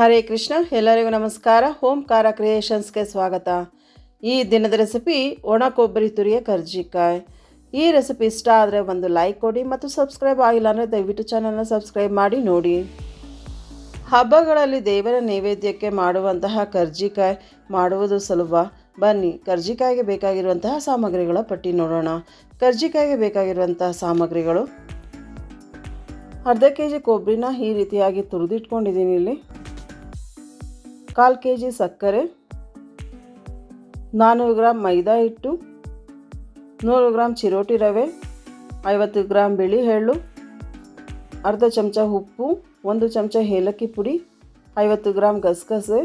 ಹರೇ ಕೃಷ್ಣ, ಎಲ್ಲರಿಗೂ ನಮಸ್ಕಾರ. ಓಂಕಾರ ಕ್ರಿಯೇಷನ್ಸ್ಗೆ ಸ್ವಾಗತ. ಈ ದಿನದ ರೆಸಿಪಿ ಒಣ ಕೊಬ್ಬರಿ ತುರಿಯ ಕರ್ಜಿಕಾಯಿ. ಈ ರೆಸಿಪಿ ಇಷ್ಟ ಆದರೆ ಒಂದು ಲೈಕ್ ಕೊಡಿ ಮತ್ತು ಸಬ್ಸ್ಕ್ರೈಬ್ ಆಗಿಲ್ಲ ಅಂದರೆ ದಯವಿಟ್ಟು ಚಾನಲ್ನ ಸಬ್ಸ್ಕ್ರೈಬ್ ಮಾಡಿ, ನೋಡಿ. ಹಬ್ಬಗಳಲ್ಲಿ ದೇವರ ನೈವೇದ್ಯಕ್ಕೆ ಮಾಡುವಂತಹ ಕರ್ಜಿಕಾಯಿ ಮಾಡುವುದು ಸುಲಭ. ಬನ್ನಿ, ಕರ್ಜಿಕಾಯಿಗೆ ಬೇಕಾಗಿರುವಂತಹ ಸಾಮಗ್ರಿಗಳ ಪಟ್ಟಿ ನೋಡೋಣ. ಕರ್ಜಿಕಾಯಿಗೆ ಬೇಕಾಗಿರುವಂತಹ ಸಾಮಗ್ರಿಗಳು. ಅರ್ಧ ಕೆ ಜಿ ಕೊಬ್ಬರಿನ ಈ ರೀತಿಯಾಗಿ ತುರಿದಿಟ್ಕೊಂಡಿದ್ದೀನಿ ಇಲ್ಲಿ. ಕಾಲು ಕೆ ಜಿ ಸಕ್ಕರೆ ನಾನ್ನೂರು ಗ್ರಾಮ್ ಮೈದಾ ಹಿಟ್ಟು, ನೂರು ಗ್ರಾಮ್ ಚಿರೋಟಿ ರವೆ, ಐವತ್ತು ಗ್ರಾಮ್ ಬಿಳಿ ಎಳ್ಳು ಅರ್ಧ ಚಮಚ ಉಪ್ಪು, ಒಂದು ಚಮಚ ಏಲಕ್ಕಿ ಪುಡಿ, ಐವತ್ತು ಗ್ರಾಮ್ ಗಸಗಸೆ,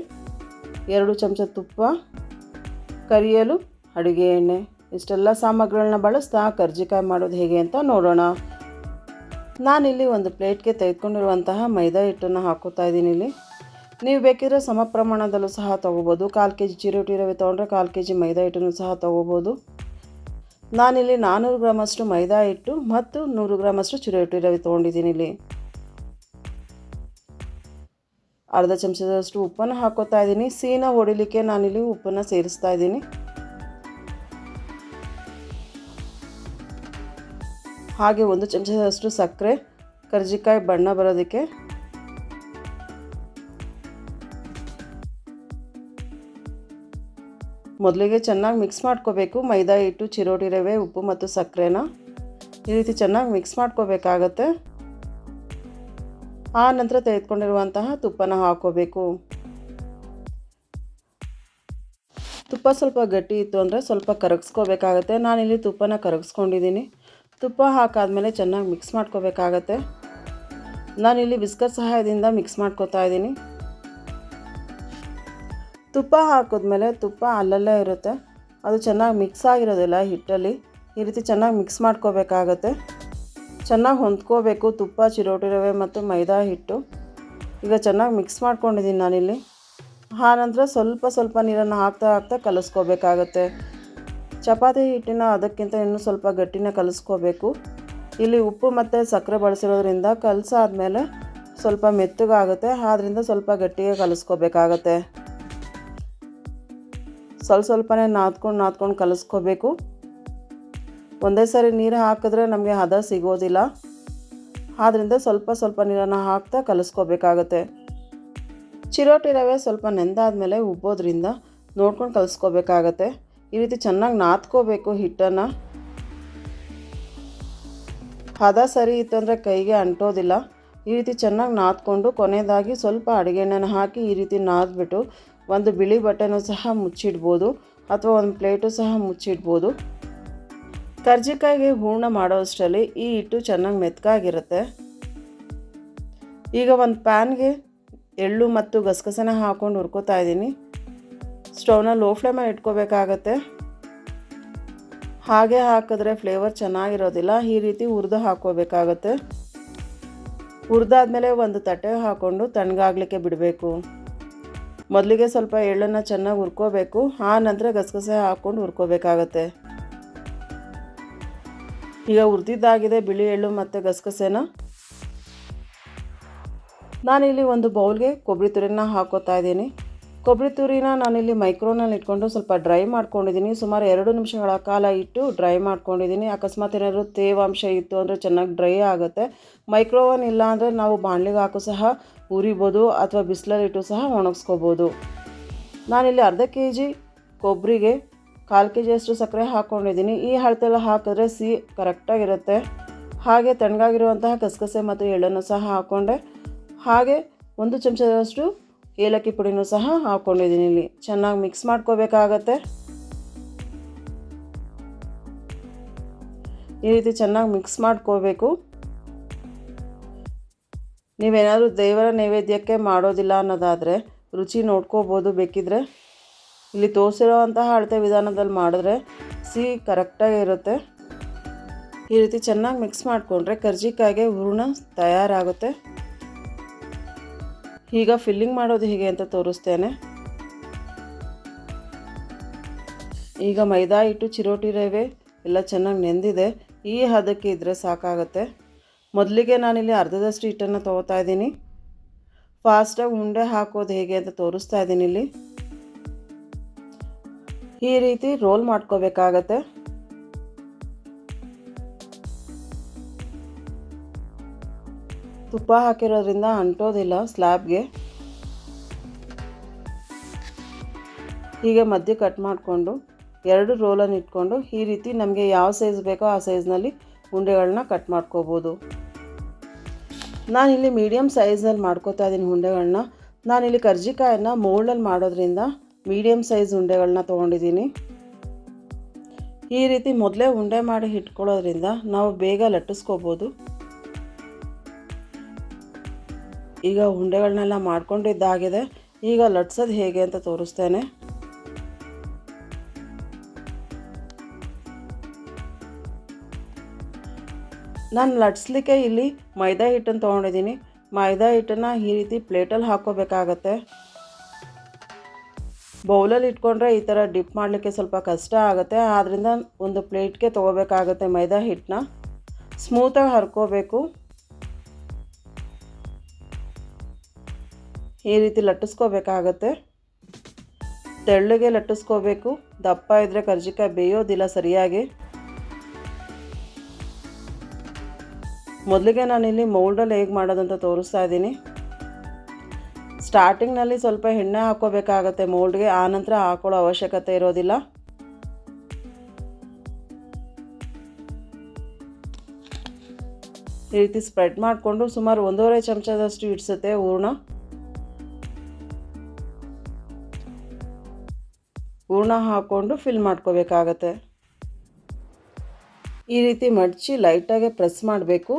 ಎರಡು ಚಮಚ ತುಪ್ಪ, ಕರಿಯಲು ಅಡುಗೆ ಎಣ್ಣೆ. ಇಷ್ಟೆಲ್ಲ ಸಾಮಗ್ರಿಗಳನ್ನ ಬಳಸ್ತಾ ಕರ್ಜಿಕಾಯಿ ಮಾಡೋದು ಹೇಗೆ ಅಂತ ನೋಡೋಣ. ನಾನಿಲ್ಲಿ ಒಂದು ಪ್ಲೇಟ್ಗೆ ತೆಗೆದುಕೊಂಡಿರುವಂತಹ ಮೈದಾ ಹಿಟ್ಟನ್ನು ಹಾಕೋತಾ ಇದ್ದೀನಿ ಇಲ್ಲಿ. ನೀವು ಬೇಕಿದ್ರೆ ಸಮ ಪ್ರಮಾಣದಲ್ಲೂ ಸಹ ತೊಗೋಬೋದು. ಕಾಲು ಕೆ ಜಿ ಚಿರೋಟಿ ರವೆ ತೊಗೊಂಡ್ರೆ ಕಾಲು ಕೆ ಜಿ ಮೈದಾ ಹಿಟ್ಟನ್ನು ಸಹ ತೊಗೋಬೋದು. ನಾನಿಲ್ಲಿ ನಾನ್ನೂರು ಗ್ರಾಮಷ್ಟು ಮೈದಾ ಹಿಟ್ಟು ಮತ್ತು ನೂರು ಗ್ರಾಮಷ್ಟು ಚಿರೋಟಿ ರವೆ ತೊಗೊಂಡಿದ್ದೀನಿ ಇಲ್ಲಿ. ಅರ್ಧ ಚಮಚದಷ್ಟು ಉಪ್ಪನ್ನು ಹಾಕೋತಾ ಇದ್ದೀನಿ. ಸೀನ ಹೊಡಿಲಿಕ್ಕೆ ನಾನಿಲ್ಲಿ ಉಪ್ಪನ್ನು ಸೇರಿಸ್ತಾ ಇದ್ದೀನಿ. ಹಾಗೆ ಒಂದು ಚಮಚದಷ್ಟು ಸಕ್ಕರೆ, ಕರ್ಜಿಕಾಯಿ ಬಣ್ಣ ಬರೋದಕ್ಕೆ ಮೊದಲಿಗೆ ಚೆನ್ನಾಗಿ ಮಿಕ್ಸ್ ಮಾಡ್ಕೋಬೇಕು. ಮೈದಾ, ಹಿಟ್ಟು, ಚಿರೋಟಿ, ರವೆ, ಉಪ್ಪು ಮತ್ತು ಸಕ್ಕರೆನ. ಈ ರೀತಿ ಚೆನ್ನಾಗಿ ಮಿಕ್ಸ್ ಮಾಡ್ಕೋಬೇಕಾಗತ್ತೆ. ಆ ನಂತರ ತೆಗೆದುಕೊಂಡಿರುವಂತಹ ತುಪ್ಪನ ಹಾಕೋಬೇಕು. ತುಪ್ಪ ಸ್ವಲ್ಪ ಗಟ್ಟಿ ಇತ್ತು ಅಂದರೆ ಸ್ವಲ್ಪ ಕರಗಿಸ್ಕೋಬೇಕಾಗತ್ತೆ. ನಾನಿಲ್ಲಿ ತುಪ್ಪನ ಕರಗಿಸ್ಕೊಂಡಿದ್ದೀನಿ. ತುಪ್ಪ ಹಾಕಾದಮೇಲೆ ಚೆನ್ನಾಗಿ ಮಿಕ್ಸ್ ಮಾಡ್ಕೋಬೇಕಾಗತ್ತೆ. ನಾನಿಲ್ಲಿ ಬಿಸ್ಕರ್ ಸಹಾಯದಿಂದ ಮಿಕ್ಸ್ ಮಾಡ್ಕೋತಾ ಇದ್ದೀನಿ. ತುಪ್ಪ ಹಾಕಿದ್ಮೇಲೆ ತುಪ್ಪ ಅಲ್ಲಲ್ಲೇ ಇರುತ್ತೆ. ಅದು ಚೆನ್ನಾಗಿ ಮಿಕ್ಸ್ ಆಗಿರೋದಿಲ್ಲ ಹಿಟ್ಟಲ್ಲಿ. ಈ ರೀತಿ ಚೆನ್ನಾಗಿ ಮಿಕ್ಸ್ ಮಾಡ್ಕೋಬೇಕಾಗತ್ತೆ. ಚೆನ್ನಾಗಿ ಹೊಂದ್ಕೋಬೇಕು ತುಪ್ಪ ಚಿರೋಟಿ ರವೆ ಮತ್ತು ಮೈದಾ ಹಿಟ್ಟು. ಈಗ ಚೆನ್ನಾಗಿ ಮಿಕ್ಸ್ ಮಾಡ್ಕೊಂಡಿದ್ದೀನಿ ನಾನಿಲ್ಲಿ. ಆ ನಂತರ ಸ್ವಲ್ಪ ಸ್ವಲ್ಪ ನೀರನ್ನು ಹಾಕ್ತಾ ಹಾಕ್ತಾ ಕಲಿಸ್ಕೋಬೇಕಾಗತ್ತೆ. ಚಪಾತಿ ಹಿಟ್ಟಿನ ಅದಕ್ಕಿಂತ ಇನ್ನೂ ಸ್ವಲ್ಪ ಗಟ್ಟಿನ ಕಲಿಸ್ಕೋಬೇಕು. ಇಲ್ಲಿ ಉಪ್ಪು ಮತ್ತು ಸಕ್ಕರೆ ಬಳಸಿರೋದ್ರಿಂದ ಕಲಸಾದ್ಮೇಲೆ ಸ್ವಲ್ಪ ಮೆತ್ತಗಾಗುತ್ತೆ. ಆದ್ದರಿಂದ ಸ್ವಲ್ಪ ಗಟ್ಟಿಗೆ ಕಲಿಸ್ಕೋಬೇಕಾಗತ್ತೆ. ಸ್ವಲ್ಪ ಸ್ವಲ್ಪನೇ ನಾದ್ಕೊಂಡು ನಾದ್ಕೊಂಡು ಕಲಿಸ್ಕೋಬೇಕು. ಒಂದೇ ಸಾರಿ ನೀರು ಹಾಕಿದ್ರೆ ನಮಗೆ ಹದ ಸಿಗೋದಿಲ್ಲ. ಆದ್ದರಿಂದ ಸ್ವಲ್ಪ ಸ್ವಲ್ಪ ನೀರನ್ನು ಹಾಕ್ತಾ ಕಲಿಸ್ಕೋಬೇಕಾಗತ್ತೆ. ಚಿರೋಟಿ ರವೆ ಸ್ವಲ್ಪ ನೆಂದಾದ್ಮೇಲೆ ಉಬ್ಬೋದ್ರಿಂದ ನೋಡ್ಕೊಂಡು ಕಲಿಸ್ಕೋಬೇಕಾಗತ್ತೆ. ಈ ರೀತಿ ಚೆನ್ನಾಗಿ ನಾದ್ಕೋಬೇಕು ಹಿಟ್ಟನ್ನು. ಹದ ಸರಿ ಇತ್ತು ಅಂದರೆ ಕೈಗೆ ಅಂಟೋದಿಲ್ಲ. ಈ ರೀತಿ ಚೆನ್ನಾಗಿ ನಾದ್ಕೊಂಡು ಕೊನೆಯದಾಗಿ ಸ್ವಲ್ಪ ಅಡುಗೆ ಎಣ್ಣೆನ ಹಾಕಿ ಈ ರೀತಿ ನಾದ್ಬಿಟ್ಟು ಒಂದು ಬಿಳಿ ಬಟ್ಟೆನೂ ಸಹ ಮುಚ್ಚಿಡ್ಬೋದು ಅಥವಾ ಒಂದು ಪ್ಲೇಟು ಸಹ ಮುಚ್ಚಿಡ್ಬೋದು. ಕರ್ಜಿಕಾಯಿಗೆ ಹೂರ್ಣ ಮಾಡೋಷ್ಟರಲ್ಲಿ ಈ ಹಿಟ್ಟು ಚೆನ್ನಾಗಿ ಮೆತ್ಕಾಗಿರುತ್ತೆ ಈಗ ಒಂದು ಪ್ಯಾನ್ಗೆ ಎಳ್ಳು ಮತ್ತು ಗಸಗಸನ ಹಾಕ್ಕೊಂಡು ಹುರ್ಕೋತಾ ಇದ್ದೀನಿ. ಸ್ಟವ್ನ ಲೋ ಫ್ಲೇಮಲ್ಲಿ ಇಟ್ಕೋಬೇಕಾಗತ್ತೆ. ಹಾಗೆ ಹಾಕಿದ್ರೆ ಫ್ಲೇವರ್ ಚೆನ್ನಾಗಿರೋದಿಲ್ಲ, ಈ ರೀತಿ ಹುರಿದು ಹಾಕ್ಕೋಬೇಕಾಗತ್ತೆ. ಹುರಿದಾದ್ಮೇಲೆ ಒಂದು ತಟ್ಟೆ ಹಾಕ್ಕೊಂಡು ತಣ್ಣಗಾಗಲಿಕ್ಕೆ ಬಿಡಬೇಕು. ಮೊದಲಿಗೆ ಸ್ವಲ್ಪ ಎಳ್ಳನ್ನು ಚೆನ್ನಾಗಿ ಹುರ್ಕೋಬೇಕು. ಆ ನಂತರ ಗಸಗಸೆ ಹಾಕ್ಕೊಂಡು ಹುರ್ಕೋಬೇಕಾಗತ್ತೆ. ಈಗ ಹುರಿದಿದ್ದಾಗಿದೆ ಬಿಳಿ ಎಳ್ಳು ಮತ್ತು ಗಸಗಸೆನ. ನಾನಿಲ್ಲಿ ಒಂದು ಬೌಲ್ಗೆ ಕೊಬ್ಬರಿ ತುರಿನ ಹಾಕೋತಾ ಇದ್ದೀನಿ. ಕೊಬ್ಬರಿ ತುರಿನ ನಾನಿಲ್ಲಿ ಮೈಕ್ರೋನಲ್ಲಿ ಇಟ್ಕೊಂಡು ಸ್ವಲ್ಪ ಡ್ರೈ ಮಾಡ್ಕೊಂಡಿದ್ದೀನಿ. ಸುಮಾರು ಎರಡು ನಿಮಿಷಗಳ ಕಾಲ ಇಟ್ಟು ಡ್ರೈ ಮಾಡ್ಕೊಂಡಿದ್ದೀನಿ. ಅಕಸ್ಮಾತ್ ಏನಾದರೂ ತೇವಾಂಶ ಇತ್ತು ಅಂದರೆ ಚೆನ್ನಾಗಿ ಡ್ರೈ ಆಗುತ್ತೆ. ಮೈಕ್ರೋವನ್ ಇಲ್ಲ ಅಂದರೆ ನಾವು ಬಾಣಲಿಗೆ ಹಾಕೋ ಸಹ ಉರಿಬೋದು ಅಥವಾ ಬಿಸಿಲಲ್ಲಿಟ್ಟು ಸಹ ಒಣಗಿಸ್ಕೋಬೋದು. ನಾನಿಲ್ಲಿ ಅರ್ಧ ಕೆ ಜಿ ಕೊಬ್ಬರಿಗೆ ಕಾಲು ಕೆ ಜಿಯಷ್ಟು ಸಕ್ಕರೆ ಹಾಕ್ಕೊಂಡಿದ್ದೀನಿ ಈ ಹಳತೆಲ್ಲ ಹಾಕಿದ್ರೆ ಸಿಹಿ ಕರೆಕ್ಟಾಗಿರುತ್ತೆ. ಹಾಗೆ ತಣ್ಣಗಾಗಿರುವಂತಹ ಕಸಕಸೆ ಮತ್ತು ಎಳ್ಳನ್ನು ಸಹ ಹಾಕ್ಕೊಂಡೆ ಹಾಗೆ ಒಂದು ಚಮಚದಷ್ಟು ಏಲಕ್ಕಿ ಪುಡಿನೂ ಸಹ ಹಾಕ್ಕೊಂಡಿದ್ದೀನಿ ಇಲ್ಲಿ. ಚೆನ್ನಾಗಿ ಮಿಕ್ಸ್ ಮಾಡ್ಕೋಬೇಕಾಗತ್ತೆ. ಈ ರೀತಿ ಚೆನ್ನಾಗಿ ಮಿಕ್ಸ್ ಮಾಡ್ಕೋಬೇಕು. ನೀವೇನಾದರೂ ದೇವರ ನೈವೇದ್ಯಕ್ಕೆ ಮಾಡೋದಿಲ್ಲ ಅನ್ನೋದಾದರೆ ರುಚಿ ನೋಡ್ಕೋಬೋದು. ಬೇಕಿದ್ರೆ ಇಲ್ಲಿ ತೋರಿಸಿರೋವಂತಹ ಅಳತೆ ವಿಧಾನದಲ್ಲಿ ಮಾಡಿದ್ರೆ ಸಿಹಿ ಕರೆಕ್ಟಾಗಿ ಇರುತ್ತೆ. ಈ ರೀತಿ ಚೆನ್ನಾಗಿ ಮಿಕ್ಸ್ ಮಾಡಿಕೊಂಡ್ರೆ ಕರ್ಜಿಕಾಯಿಗೆ ಹೂರ್ಣ ತಯಾರಾಗುತ್ತೆ. ಈಗ ಫಿಲ್ಲಿಂಗ್ ಮಾಡೋದು ಹೇಗೆ ಅಂತ ತೋರಿಸ್ತೇನೆ. ಈಗ ಮೈದಾ ಹಿಟ್ಟು ಚಿರೋಟಿ ರವೆ ಎಲ್ಲ ಚೆನ್ನಾಗಿ ನೆಂದಿದೆ. ಈ ಹದಕ್ಕೆ ಇದ್ದರೆ ಸಾಕಾಗುತ್ತೆ. ಮೊದಲಿಗೆ ನಾನಿಲ್ಲಿ ಅರ್ಧದಷ್ಟು ಹಿಟ್ಟನ್ನು ತೊಗೋತಾ ಇದ್ದೀನಿ. ಫಾಸ್ಟಾಗಿ ಉಂಡೆ ಹಾಕೋದು ಹೇಗೆ ಅಂತ ತೋರಿಸ್ತಾ ಇದ್ದೀನಿ ಇಲ್ಲಿ. ಈ ರೀತಿ ರೋಲ್ ಮಾಡ್ಕೋಬೇಕಾಗತ್ತೆ. ತುಪ್ಪ ಹಾಕಿರೋದ್ರಿಂದ ಅಂಟೋದಿಲ್ಲ ಸ್ಲ್ಯಾಬ್ಗೆ. ಹೀಗೆ ಮಧ್ಯೆ ಕಟ್ ಮಾಡಿಕೊಂಡು ಎರಡು ರೋಲನ್ನು ಇಟ್ಕೊಂಡು ಈ ರೀತಿ ನಮಗೆ ಯಾವ ಸೈಜ್ ಬೇಕೋ ಆ ಸೈಜ್ನಲ್ಲಿ ಉಂಡೆಗಳನ್ನ ಕಟ್ ಮಾಡ್ಕೋಬೋದು. ನಾನಿಲ್ಲಿ ಮೀಡಿಯಮ್ ಸೈಜ್ನಲ್ಲಿ ಮಾಡ್ಕೋತಾ ಇದ್ದೀನಿ ಉಂಡೆಗಳನ್ನ ನಾನಿಲ್ಲಿ ಕರ್ಜಿಕಾಯನ್ನು ಮೋಲ್ಡಲ್ಲಿ ಮಾಡೋದ್ರಿಂದ ಮೀಡಿಯಮ್ ಸೈಜ್ ಉಂಡೆಗಳನ್ನ ತೊಗೊಂಡಿದ್ದೀನಿ. ಈ ರೀತಿ ಮೊದಲೇ ಉಂಡೆ ಮಾಡಿ ಇಟ್ಕೊಳ್ಳೋದ್ರಿಂದ ನಾವು ಬೇಗ ಲಟ್ಟಿಸ್ಕೋಬೋದು. ಈಗ ಉಂಡೆಗಳನ್ನೆಲ್ಲ ಮಾಡ್ಕೊಂಡಿದ್ದಾಗಿದೆ ಈಗ ಲಟ್ಸೋದು ಹೇಗೆ ಅಂತ ತೋರಿಸ್ತೇನೆ. ನಾನು ಲಟ್ಸ್ಲಿಕ್ಕೆ ಇಲ್ಲಿ ಮೈದಾ ಹಿಟ್ಟನ್ನು ತೊಗೊಂಡಿದ್ದೀನಿ. ಮೈದಾ ಹಿಟ್ಟನ್ನು ಈ ರೀತಿ ಪ್ಲೇಟಲ್ಲಿ ಹಾಕ್ಕೋಬೇಕಾಗತ್ತೆ. ಬೌಲಲ್ಲಿ ಇಟ್ಕೊಂಡ್ರೆ ಈ ಥರ ಡಿಪ್ ಮಾಡಲಿಕ್ಕೆ ಸ್ವಲ್ಪ ಕಷ್ಟ ಆಗುತ್ತೆ. ಆದ್ದರಿಂದ ಒಂದು ಪ್ಲೇಟ್ಗೆ ತೊಗೋಬೇಕಾಗತ್ತೆ ಮೈದಾ ಹಿಟ್ಟನ್ನ. ಸ್ಮೂತಾಗಿ ಹರ್ಕೋಬೇಕು. ಈ ರೀತಿ ಲಟ್ಟಿಸ್ಕೋಬೇಕಾಗತ್ತೆ. ತೆಳ್ಳಗೆ ಲಟ್ಟಿಸ್ಕೋಬೇಕು. ದಪ್ಪ ಇದ್ದರೆ ಕರ್ಜಿಕಾಯಿ ಬೇಯೋದಿಲ್ಲ ಸರಿಯಾಗಿ. ಮೊದಲಿಗೆ ನಾನಿಲ್ಲಿ ಮೌಲ್ಡಲ್ಲಿ ಹೇಗೆ ಮಾಡೋದಂತ ತೋರಿಸ್ತಾ ಇದ್ದೀನಿ. ಸ್ಟಾರ್ಟಿಂಗ್ನಲ್ಲಿ ಸ್ವಲ್ಪ ಎಣ್ಣೆ ಹಾಕೋಬೇಕಾಗತ್ತೆ ಮೌಲ್ಡ್ಗೆ ಆನಂತರ ಹಾಕೊಳ್ಳೋ ಅವಶ್ಯಕತೆ ಇರೋದಿಲ್ಲ. ಈ ರೀತಿ ಸ್ಪ್ರೆಡ್ ಮಾಡಿಕೊಂಡು ಸುಮಾರು ಒಂದೂವರೆ ಚಮಚದಷ್ಟು ಇಡ್ಸುತ್ತೆ ಹೂರ್ಣ. ಹೂರ್ಣ ಹಾಕ್ಕೊಂಡು ಫಿಲ್ ಮಾಡ್ಕೋಬೇಕಾಗತ್ತೆ. ಈ ರೀತಿ ಮಡಚಿ ಲೈಟಾಗೆ ಪ್ರೆಸ್ ಮಾಡಬೇಕು.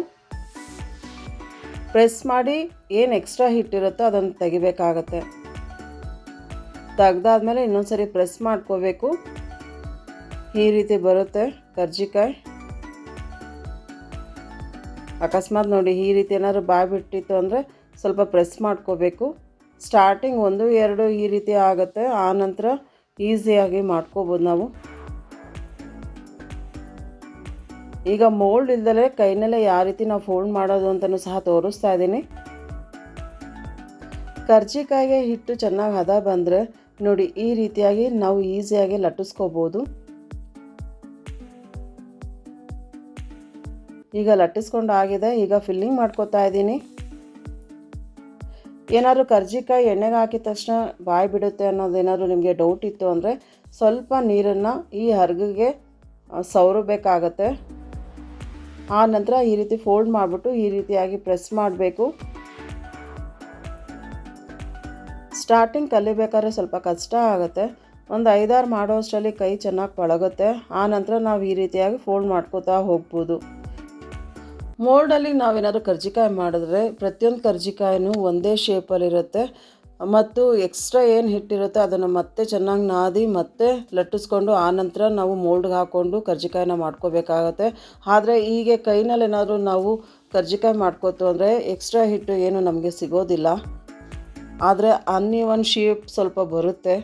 ಪ್ರೆಸ್ ಮಾಡಿ ಏನು ಎಕ್ಸ್ಟ್ರಾ ಹಿಟ್ಟಿರುತ್ತೋ ಅದನ್ನು ತೆಗಿಬೇಕಾಗತ್ತೆ. ತೆಗ್ದಾದ್ಮೇಲೆ ಇನ್ನೊಂದು ಸರಿ ಪ್ರೆಸ್ ಮಾಡ್ಕೋಬೇಕು. ಈ ರೀತಿ ಬರುತ್ತೆ ಕರ್ಜಿಕಾಯಿ. ಅಕಸ್ಮಾತ್ ನೋಡಿ ಈ ರೀತಿ ಏನಾದರೂ ಬಾಯಿ ಬಿಟ್ಟಿತ್ತು ಅಂದರೆ ಸ್ವಲ್ಪ ಪ್ರೆಸ್ ಮಾಡ್ಕೋಬೇಕು. ಸ್ಟಾರ್ಟಿಂಗ್ ಒಂದು, ಎರಡು ಈ ರೀತಿ ಆಗುತ್ತೆ. ಆನಂತರ ಈಸಿಯಾಗಿ ಮಾಡ್ಕೋಬೋದು ನಾವು. ಈಗ ಮೋಲ್ಡ್ ಇಲ್ದಲೇ ಕೈನಲ್ಲೇ ಯಾವ ರೀತಿ ನಾವು ಫೋಲ್ಡ್ ಮಾಡೋದು ಅಂತಲೂ ಸಹ ತೋರಿಸ್ತಾ ಇದ್ದೀನಿ. ಕರ್ಜಿಕಾಯಿಗೆ ಹಿಟ್ಟು ಚೆನ್ನಾಗಿ ಹದ ಬಂದರೆ ನೋಡಿ ಈ ರೀತಿಯಾಗಿ ನಾವು ಈಸಿಯಾಗಿ ಲಟ್ಟಿಸ್ಕೋಬೋದು. ಈಗ ಲಟ್ಟಿಸ್ಕೊಂಡು ಆಗಿದೆ, ಈಗ ಫಿಲ್ಲಿಂಗ್ ಮಾಡ್ಕೋತಾ ಇದ್ದೀನಿ. ಏನಾದರೂ ಕರ್ಜಿಕಾಯಿ ಎಣ್ಣೆಗೆ ಹಾಕಿದ ತಕ್ಷಣ ಬಾಯಿ ಬಿಡುತ್ತೆ ಅನ್ನೋದೇನಾದರೂ ನಿಮಗೆ ಡೌಟ್ ಇತ್ತು ಅಂದರೆ ಸ್ವಲ್ಪ ನೀರನ್ನು ಈ ಹರ್ಗಿಗೆ ಸವರಬೇಕಾಗತ್ತೆ ಆ ನಂತರ ಈ ರೀತಿ ಫೋಲ್ಡ್ ಮಾಡಿಬಿಟ್ಟು ಈ ರೀತಿಯಾಗಿ ಪ್ರೆಸ್ ಮಾಡಬೇಕು. ಸ್ಟಾರ್ಟಿಂಗ್ ಕಲಿಬೇಕಾದ್ರೆ ಸ್ವಲ್ಪ ಕಷ್ಟ ಆಗುತ್ತೆ. ಒಂದು ಐದಾರು ಮಾಡೋ ಅಷ್ಟರಲ್ಲಿ ಕೈ ಚೆನ್ನಾಗಿ ಪಳಗುತ್ತೆ. ಆ ನಂತರ ನಾವು ಈ ರೀತಿಯಾಗಿ ಫೋಲ್ಡ್ ಮಾಡ್ಕೋತಾ ಹೋಗ್ಬೋದು. ಮೋಲ್ಡಲ್ಲಿ ನಾವೇನಾದರೂ ಕರ್ಜಿಕಾಯಿ ಮಾಡಿದ್ರೆ ಪ್ರತಿಯೊಂದು ಕರ್ಜಿಕಾಯಿನೂ ಒಂದೇ ಶೇಪಲ್ಲಿರುತ್ತೆ ಮತ್ತು ಎಕ್ಸ್ಟ್ರಾ ಏನು ಹಿಟ್ಟಿರುತ್ತೆ ಅದನ್ನು ಮತ್ತೆ ಚೆನ್ನಾಗಿ ನಾದಿ ಮತ್ತೆ ಲಟ್ಟಿಸ್ಕೊಂಡು ಆನಂತರ ನಾವು ಮೋಲ್ಡ್ಗೆ ಹಾಕ್ಕೊಂಡು ಕರ್ಜಿಕಾಯಿನ ಮಾಡ್ಕೋಬೇಕಾಗತ್ತೆ. ಆದರೆ ಹೀಗೆ ಕೈನಲ್ಲಿ ಏನಾದರೂ ನಾವು ಕರ್ಜಿಕಾಯಿ ಮಾಡ್ಕೋತು ಅಂದರೆ ಎಕ್ಸ್ಟ್ರಾ ಹಿಟ್ಟು ಏನು ನಮಗೆ ಸಿಗೋದಿಲ್ಲ. ಆದರೆ ಅನ್ನಿ ಒಂದು ಶೇಪ್ ಸ್ವಲ್ಪ ಬರುತ್ತೆ.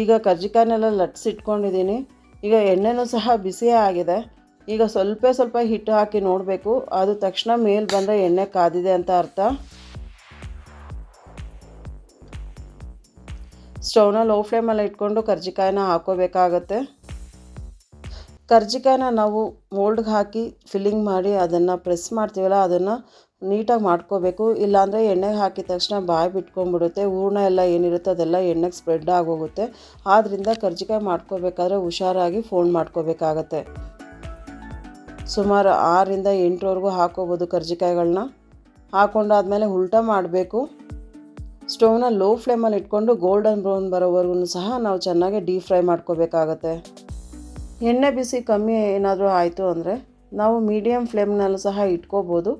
ಈಗ ಕರ್ಜಿಕಾಯಿನೆಲ್ಲ ಲಟ್ಸಿಟ್ಕೊಂಡಿದ್ದೀನಿ ಈಗ ಎಣ್ಣೆನೂ ಸಹ ಬಿಸಿಯೇ ಆಗಿದೆ. ಈಗ ಸ್ವಲ್ಪ ಸ್ವಲ್ಪ ಹಿಟ್ಟು ಹಾಕಿ ನೋಡಬೇಕು. ಅದು ತಕ್ಷಣ ಮೇಲೆ ಬಂದರೆ ಎಣ್ಣೆ ಕಾದಿದೆ ಅಂತ ಅರ್ಥ. ಸ್ಟವ್ನ ಲೋ ಫ್ಲೇಮಲ್ಲಿ ಇಟ್ಕೊಂಡು ಕರ್ಜಿಕಾಯಿನ ಹಾಕೋಬೇಕಾಗತ್ತೆ. ಕರ್ಜಿಕಾಯಿನ ನಾವು ಮೋಲ್ಡ್ಗೆ ಹಾಕಿ ಫಿಲ್ಲಿಂಗ್ ಮಾಡಿ ಅದನ್ನು ಪ್ರೆಸ್ ಮಾಡ್ತೀವಲ್ಲ, ಅದನ್ನು ನೀಟಾಗಿ ಮಾಡ್ಕೋಬೇಕು. ಇಲ್ಲಾಂದರೆ ಎಣ್ಣೆಗೆ ಹಾಕಿದ ತಕ್ಷಣ ಬಾಯಿ ಬಿಟ್ಕೊಂಡ್ಬಿಡುತ್ತೆ. ಹೂರ್ಣ ಎಲ್ಲ ಏನಿರುತ್ತೆ ಅದೆಲ್ಲ ಎಣ್ಣೆಗೆ ಸ್ಪ್ರೆಡ್ ಆಗೋಗುತ್ತೆ. ಆದ್ದರಿಂದ ಕರ್ಜಿಕಾಯಿ ಮಾಡ್ಕೋಬೇಕಾದ್ರೆ ಹುಷಾರಾಗಿ ಫೋಲ್ಡ್ ಮಾಡ್ಕೋಬೇಕಾಗತ್ತೆ. ಸುಮಾರು ಆರರಿಂದ ಎಂಟರವರೆಗೂ ಹಾಕೋಬೋದು ಕರ್ಜಿಕಾಯಿಗಳನ್ನ ಹಾಕೊಂಡಾದಮೇಲೆ ಉಲ್ಟ ಮಾಡಬೇಕು. ಸ್ಟೌವ್ನ ಲೋ ಫ್ಲೇಮಲ್ಲಿ ಇಟ್ಕೊಂಡು ಗೋಲ್ಡನ್ ಬ್ರೌನ್ ಬರೋವರೆಗೂ ಸಹ ನಾವು ಚೆನ್ನಾಗಿ ಡೀಪ್ ಫ್ರೈ ಮಾಡ್ಕೋಬೇಕಾಗತ್ತೆ. ಎಣ್ಣೆ ಬಿಸಿ ಕಮ್ಮಿ ಏನಾದರೂ ಆಯಿತು ಅಂದರೆ ನಾವು ಮೀಡಿಯಮ್ ಫ್ಲೇಮ್ನಲ್ಲೂ ಸಹ ಇಟ್ಕೋಬೋದು.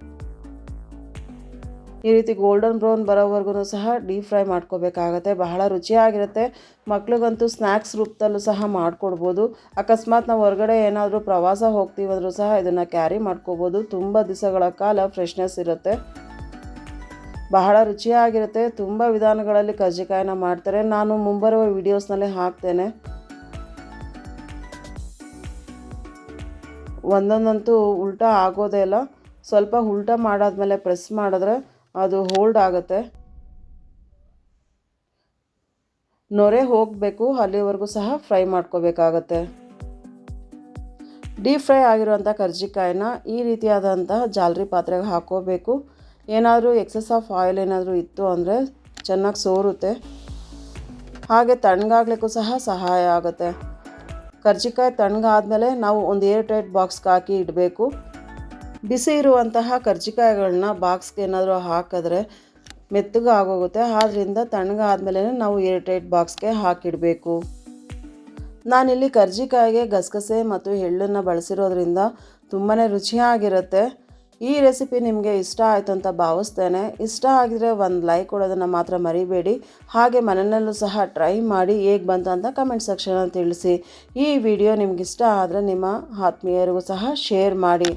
ಈ ರೀತಿ ಗೋಲ್ಡನ್ ಬ್ರೌನ್ ಬರೋವರೆಗೂ ಸಹ ಡೀಪ್ ಫ್ರೈ ಮಾಡ್ಕೋಬೇಕಾಗತ್ತೆ. ಬಹಳ ರುಚಿಯಾಗಿರುತ್ತೆ. ಮಕ್ಳಿಗಂತೂ ಸ್ನ್ಯಾಕ್ಸ್ ರೂಪದಲ್ಲೂ ಸಹ ಮಾಡಿಕೊಡ್ಬೋದು. ಅಕಸ್ಮಾತ್ ನಾವು ಹೊರಗಡೆ ಏನಾದರೂ ಪ್ರವಾಸ ಹೋಗ್ತೀವಂದರೂ ಸಹ ಇದನ್ನು ಕ್ಯಾರಿ ಮಾಡ್ಕೋಬೋದು. ತುಂಬ ದಿವಸಗಳ ಕಾಲ ಫ್ರೆಶ್ನೆಸ್ ಇರುತ್ತೆ. ಬಹಳ ರುಚಿಯಾಗಿರುತ್ತೆ. ತುಂಬ ವಿಧಾನಗಳಲ್ಲಿ ಕಜ್ಜಿಕಾಯಿನ ಮಾಡ್ತಾರೆ. ನಾನು ಮುಂಬರುವ ವಿಡಿಯೋಸ್ನಲ್ಲಿ ಹಾಕ್ತೇನೆ. ಒಂದೊಂದಂತೂ ಉಲ್ಟಾ ಆಗೋದೇ ಇಲ್ಲ. ಸ್ವಲ್ಪ ಉಲ್ಟಾ ಮಾಡಾದ್ಮೇಲೆ ಪ್ರೆಸ್ ಮಾಡಿದ್ರೆ ಅದು ಹೋಲ್ಡ್ ಆಗುತ್ತೆ. ನೊರೆ ಹೋಗಬೇಕು, ಅಲ್ಲಿವರೆಗೂ ಸಹ ಫ್ರೈ ಮಾಡ್ಕೋಬೇಕಾಗತ್ತೆ. ಡೀಪ್ ಫ್ರೈ ಆಗಿರುವಂಥ ಕರ್ಜಿಕಾಯಿನ ಈ ರೀತಿಯಾದಂತಹ ಜಾಲರಿ ಪಾತ್ರೆಗೆ ಹಾಕೋಬೇಕು. ಏನಾದರೂ ಎಕ್ಸಸ್ ಆಫ್ ಆಯಿಲ್ ಏನಾದರೂ ಇತ್ತು ಅಂದರೆ ಚೆನ್ನಾಗಿ ಸೋರುತ್ತೆ. ಹಾಗೆ ತಣ್ಣಗಾಗ್ಲಿಕ್ಕೂ ಸಹ ಸಹಾಯ ಆಗುತ್ತೆ. ಕರ್ಜಿಕಾಯಿ ತಣ್ಣಗಾದ್ಮೇಲೆ ನಾವು ಒಂದು ಏರ್ ಟೈಟ್ ಬಾಕ್ಸ್ಗೆ ಹಾಕಿ ಇಡಬೇಕು. ಬಿಸಿ ಇರುವಂತಹ ಕರ್ಜಿಕಾಯಿಗಳನ್ನ ಬಾಕ್ಸ್ಗೆ ಏನಾದರೂ ಹಾಕಿದ್ರೆ ಮೆತ್ತಗೆ ಆಗೋಗುತ್ತೆ. ಆದ್ದರಿಂದ ತಣ್ಣಗಾದ್ಮೇಲೆ ನಾವು ಏರ್ ಟೈಟ್ ಬಾಕ್ಸ್ಗೆ ಹಾಕಿಡಬೇಕು. ನಾನಿಲ್ಲಿ ಕರ್ಜಿಕಾಯಿಗೆ ಗಸಗಸೆ ಮತ್ತು ಎಳ್ಳನ್ನು ಬಳಸಿರೋದ್ರಿಂದ ತುಂಬಾ ರುಚಿಯಾಗಿರುತ್ತೆ. ಈ ರೆಸಿಪಿ ನಿಮಗೆ ಇಷ್ಟ ಆಯಿತು ಅಂತ ಭಾವಿಸ್ತೇನೆ. ಇಷ್ಟ ಆಗಿದರೆ ಒಂದು ಲೈಕ್ ಕೊಡೋದನ್ನು ಮಾತ್ರ ಮರಿಬೇಡಿ. ಹಾಗೆ ಮನೆಯಲ್ಲೂ ಸಹ ಟ್ರೈ ಮಾಡಿ ಹೇಗೆ ಬಂತು ಅಂತ ಕಮೆಂಟ್ ಸೆಕ್ಷನಲ್ಲಿ ತಿಳಿಸಿ. ಈ ವಿಡಿಯೋ ನಿಮ್ಗೆ ಇಷ್ಟ ಆದರೆ ನಿಮ್ಮ ಆತ್ಮೀಯರಿಗೂ ಸಹ ಶೇರ್ ಮಾಡಿ.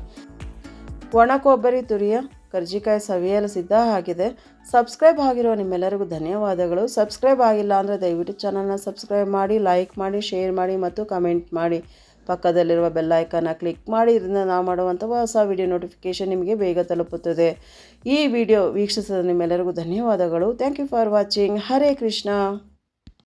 ಒಣ ಕೊಬ್ಬರಿ ತುರಿಯ ಕರ್ಜಿಕಾಯಿ ಸವಿಯಲು ಸಿದ್ಧ ಆಗಿದೆ. ಸಬ್ಸ್ಕ್ರೈಬ್ ಆಗಿರೋ ನಿಮ್ಮೆಲ್ಲರಿಗೂ ಧನ್ಯವಾದಗಳು. ಸಬ್ಸ್ಕ್ರೈಬ್ ಆಗಿಲ್ಲ ಅಂದರೆ ದಯವಿಟ್ಟು ಚಾನಲ್ನ ಸಬ್ಸ್ಕ್ರೈಬ್ ಮಾಡಿ ಲೈಕ್ ಮಾಡಿ ಶೇರ್ ಮಾಡಿ ಮತ್ತು ಕಮೆಂಟ್ ಮಾಡಿ. ಪಕ್ಕದಲ್ಲಿರುವ ಬೆಲ್ಲೈಕನ್ನ ಕ್ಲಿಕ್ ಮಾಡಿ. ಇದರಿಂದ ನಾವು ಮಾಡುವಂಥ ಹೊಸ ವಿಡಿಯೋ ನೋಟಿಫಿಕೇಷನ್ ನಿಮಗೆ ಬೇಗ ತಲುಪುತ್ತದೆ. ಈ ವಿಡಿಯೋ ವೀಕ್ಷಿಸಿದ ನಿಮ್ಮೆಲ್ಲರಿಗೂ ಧನ್ಯವಾದಗಳು. Thank you for watching Hare Krishna.